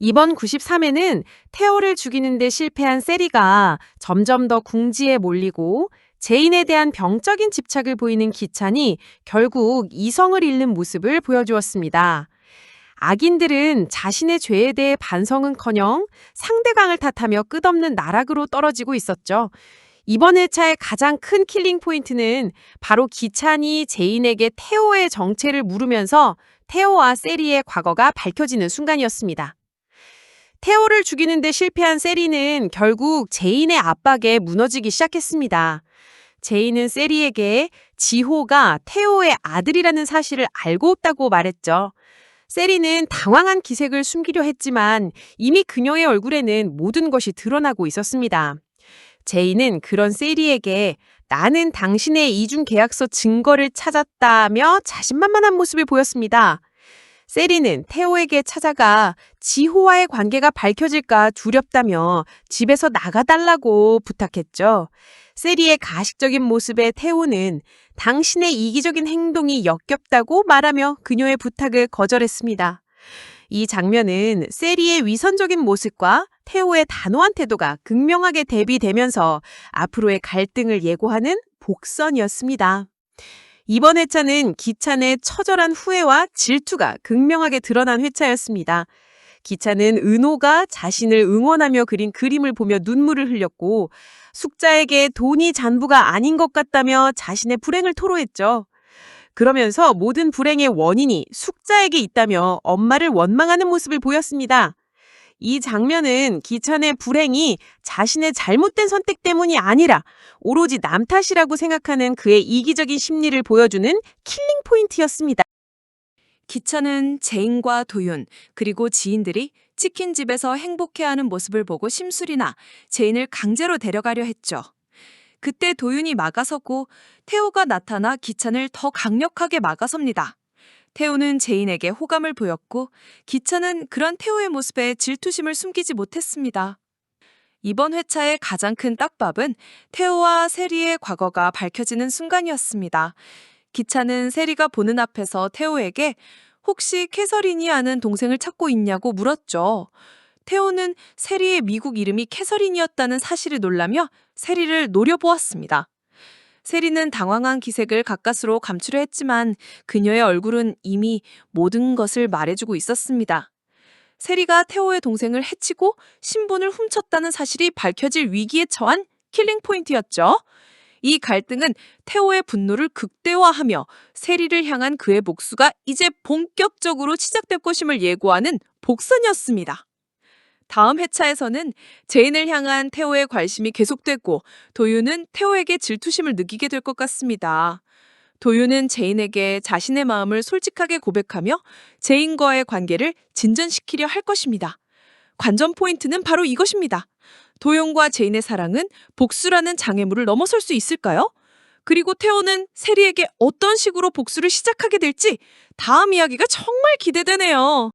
이번 93회는 태오를 죽이는 데 실패한 세리가 점점 더 궁지에 몰리고 제인에 대한 병적인 집착을 보이는 기찬이 결국 이성을 잃는 모습을 보여주었습니다. 악인들은 자신의 죄에 대해 반성은커녕 상대방을 탓하며 끝없는 나락으로 떨어지고 있었죠. 이번 회차의 가장 큰 킬링 포인트는 바로 기찬이 제인에게 테오의 정체를 물으면서 테오와 세리의 과거가 밝혀지는 순간이었습니다. 테오를 죽이는데 실패한 세리는 결국 제인의 압박에 무너지기 시작했습니다. 제인은 세리에게 지호가 테오의 아들이라는 사실을 알고 있다고 말했죠. 세리는 당황한 기색을 숨기려 했지만 이미 그녀의 얼굴에는 모든 것이 드러나고 있었습니다. 제인은 그런 세리에게 나는 당신의 이중 계약서 증거를 찾았다며 자신만만한 모습을 보였습니다. 세리는 테오에게 찾아가 지호와의 관계가 밝혀질까 두렵다며 집에서 나가달라고 부탁했죠. 세리의 가식적인 모습에 테오는 당신의 이기적인 행동이 역겹다고 말하며 그녀의 부탁을 거절했습니다. 이 장면은 세리의 위선적인 모습과 테오의 단호한 태도가 극명하게 대비되면서 앞으로의 갈등을 예고하는 복선이었습니다. 이번 회차는 기찬의 처절한 후회와 질투가 극명하게 드러난 회차였습니다. 기찬은 은호가 자신을 응원하며 그린 그림을 보며 눈물을 흘렸고 숙자에게 돈이 잔부가 아닌 것 같다며 자신의 불행을 토로했죠. 그러면서 모든 불행의 원인이 숙자에게 있다며 엄마를 원망하는 모습을 보였습니다. 이 장면은 기찬의 불행이 자신의 잘못된 선택 때문이 아니라 오로지 남 탓이라고 생각하는 그의 이기적인 심리를 보여주는 킬링 포인트였습니다. 기차는 제인과 도윤 그리고 지인들이 치킨집에서 행복해하는 모습을 보고 심술이나 제인을 강제로 데려가려 했죠. 그때 도윤이 막아서고 태호가 나타나 기찬을 더 강력하게 막아섭니다. 태호는 제인에게 호감을 보였고 기찬은 그런 태호의 모습에 질투심을 숨기지 못했습니다. 이번 회차의 가장 큰 딱밥은 태호와 세리의 과거가 밝혀지는 순간이었습니다. 기차는 세리가 보는 앞에서 태호에게 혹시 캐서린이 아는 동생을 찾고 있냐고 물었죠. 태호는 세리의 미국 이름이 캐서린이었다는 사실을 놀라며 세리를 노려보았습니다. 세리는 당황한 기색을 가까스로 감추려 했지만 그녀의 얼굴은 이미 모든 것을 말해주고 있었습니다. 세리가 태호의 동생을 해치고 신분을 훔쳤다는 사실이 밝혀질 위기에 처한 킬링 포인트였죠. 이 갈등은 태호의 분노를 극대화하며 세리를 향한 그의 복수가 이제 본격적으로 시작될 것임을 예고하는 복선이었습니다. 다음 회차에서는 제인을 향한 태호의 관심이 계속되고 도윤은 태호에게 질투심을 느끼게 될 것 같습니다. 도윤은 제인에게 자신의 마음을 솔직하게 고백하며 제인과의 관계를 진전시키려 할 것입니다. 관전 포인트는 바로 이것입니다. 도윤과 제인의 사랑은 복수라는 장애물을 넘어설 수 있을까요? 그리고 태호는 세리에게 어떤 식으로 복수를 시작하게 될지 다음 이야기가 정말 기대되네요.